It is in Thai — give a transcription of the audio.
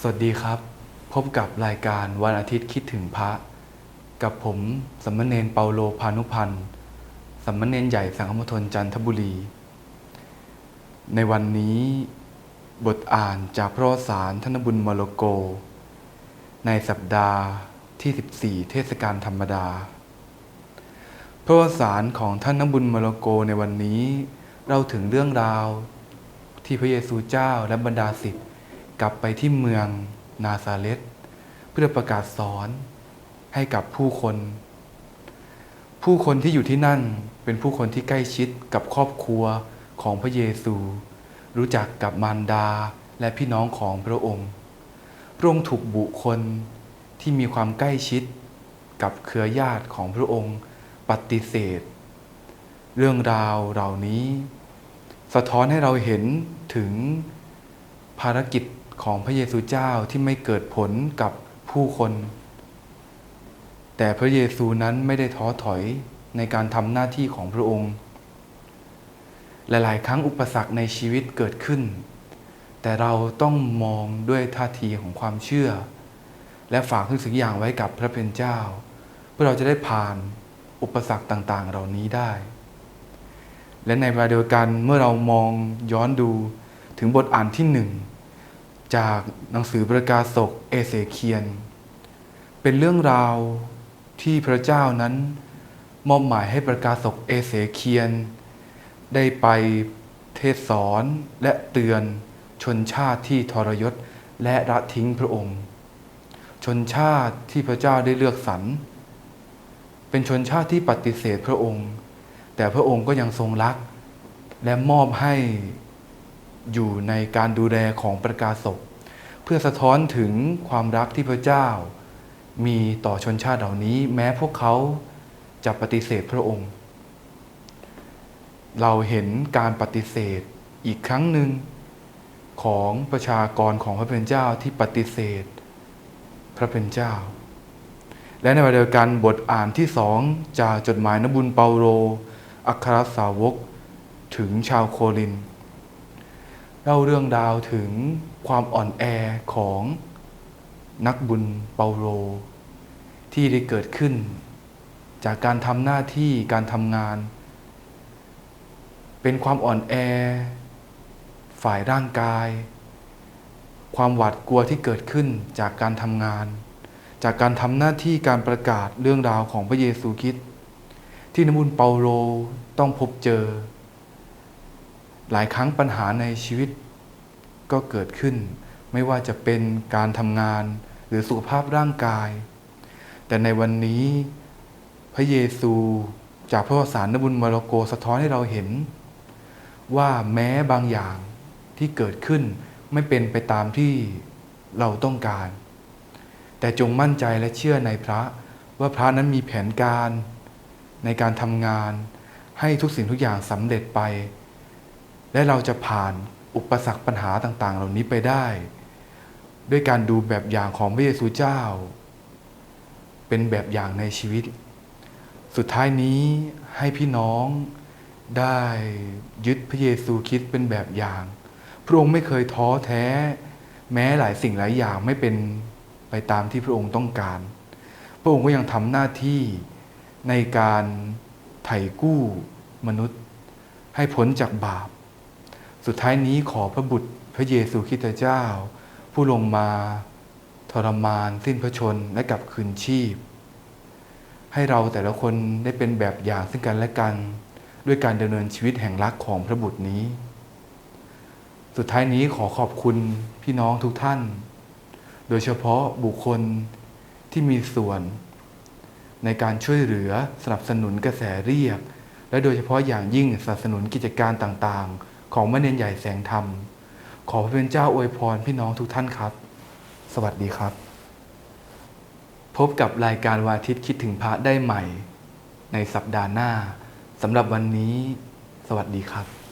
สวัสดีครับ พบกับรายการวันอาทิตย์คิดถึงพระ กับผมสัมมเนนเปาโลพานุพันธ์สัมมเนนใหญ่สังฆมณฑลจันทบุรี ในวันนี้บทอ่านจากพระสารธนบุญมรโก ในสัปดาห์ที่ 14 เทศกาลธรรมดา พระสารของท่านนบุญมรโกในวันนี้ เราถึงเรื่องราวที่พระเยซูเจ้าและบรรดาศิษย์ กลับไปที่เมืองนาซาเรตเพื่อประกาศสอนให้กับผู้คน ผู้คนที่อยู่ที่นั่นเป็นผู้คนที่ใกล้ชิดกับครอบครัวของพระเยซู รู้จักกับมารดาและพี่น้องของพระองค์พระองค์ถูกบุคคลที่มีความใกล้ชิดกับเครือญาติของพระองค์ปฏิเสธ เรื่องราวเหล่านี้ สะท้อนให้เราเห็นถึงภารกิจ ของพระเยซูเจ้าที่ไม่เกิดผลกับผู้คน แต่พระเยซูนั้นไม่ได้ท้อถอยในการทำหน้าที่ของพระองค์ หลายๆ ครั้งอุปสรรคในชีวิตเกิดขึ้น แต่เราต้องมองด้วยท่าทีของความเชื่อ และฝากทุกสิ่งอย่างไว้กับพระเป็นเจ้า เพื่อเราจะได้ผ่านอุปสรรคต่างๆ เหล่านี้ได้ และในเวลาเดียวกันเมื่อเรามองย้อนดูถึงบทอ่านที่หนึ่ง จากหนังสือประกาศกเอเสเคียน เป็นเรื่องราวที่พระเจ้านั้น มอบหมายให้ประกาศกเอเสเคียน ได้ไปเทศสอนและเตือนชนชาติที่ทรยศและละทิ้งพระองค์ ชนชาติที่พระเจ้าได้เลือกสรรเป็นชนชาติที่ปฏิเสธพระองค์ แต่พระองค์ก็ยังทรงรัก และมอบให้ อยู่ในการดูแลของประกาศกเพื่อสะท้อนถึงความรักที่พระเจ้า มีต่อชนชาติเหล่านี้ แม้พวกเขาจะปฏิเสธพระองค์ เราเห็นการปฏิเสธอีกครั้งหนึ่งของประชากรของพระเป็นเจ้าที่ปฏิเสธ พระเป็นเจ้า และในเวลาเดียวกันบทอ่านที่สองจากจดหมายนบุญเปาโล อัครสาวกถึงชาวโคริน เล่าเรื่องราวถึงความอ่อนแอของนักบุญเปาโล ที่ได้เกิดขึ้น จากการทำหน้าที่การทำงาน เป็นความอ่อนแอ ฝ่ายร่างกาย ความหวาดกลัวที่เกิดขึ้นจากการทำงาน จากการทำหน้าที่การประกาศเรื่องราวของพระเยซูคริสต์ที่นบุญเปาโลต้องพบเจอ หลายครั้งปัญหาในชีวิตก็เกิดขึ้น ไม่ว่าจะเป็นการทำงานหรือสุขภาพร่างกาย แต่ในวันนี้พระเยซูจากพระวสารนบุญมรโกสะท้อนให้เราเห็น ว่าแม้บางอย่างที่เกิดขึ้นไม่เป็นไปตามที่เราต้องการ แต่จงมั่นใจและเชื่อในพระว่าพระนั้นมีแผนการในการทำงานให้ทุกสิ่งทุกอย่างสำเร็จไป และเราจะผ่านอุปสรรคปัญหาต่าง ๆ เหล่านี้ไปได้ ด้วยการดูแบบอย่างของพระเยซูเจ้า เป็นแบบอย่างในชีวิต สุดท้ายนี้ให้พี่น้องได้ยึดพระเยซูคริสต์เป็นแบบอย่าง พระองค์ไม่เคยท้อแท้ แม้หลายสิ่งหลายอย่างไม่เป็นไปตามที่พระองค์ต้องการ พระองค์ก็ยังทำหน้าที่ในการไถ่กู้มนุษย์ ให้พ้นจากบาป สุดท้ายนี้ขอพระบุตรพระเยซูคริสต์เจ้า ผู้ลงมาทรมานสิ้นพระชนและกลับคืนชีพ ให้เราแต่ละคนได้เป็นแบบอย่างซึ่งกันและกัน ด้วยการดำเนินชีวิตแห่งรักของพระบุตรนี้ สุดท้ายนี้ขอขอบคุณพี่น้องทุกท่าน โดยเฉพาะบุคคลที่มีส่วน ในการช่วยเหลือสนับสนุนกระแสเรียก และโดยเฉพาะอย่างยิ่งสนับสนุนกิจการต่างๆ ของแม่เนนใหญ่แสงธรรม ขอพระเป็นเจ้าอวยพรพี่น้องทุกท่านครับ สวัสดีครับ พบกับรายการวาทิตคิดถึงพระได้ใหม่ ในสัปดาห์หน้าสำหรับวันนี้ สวัสดีครับ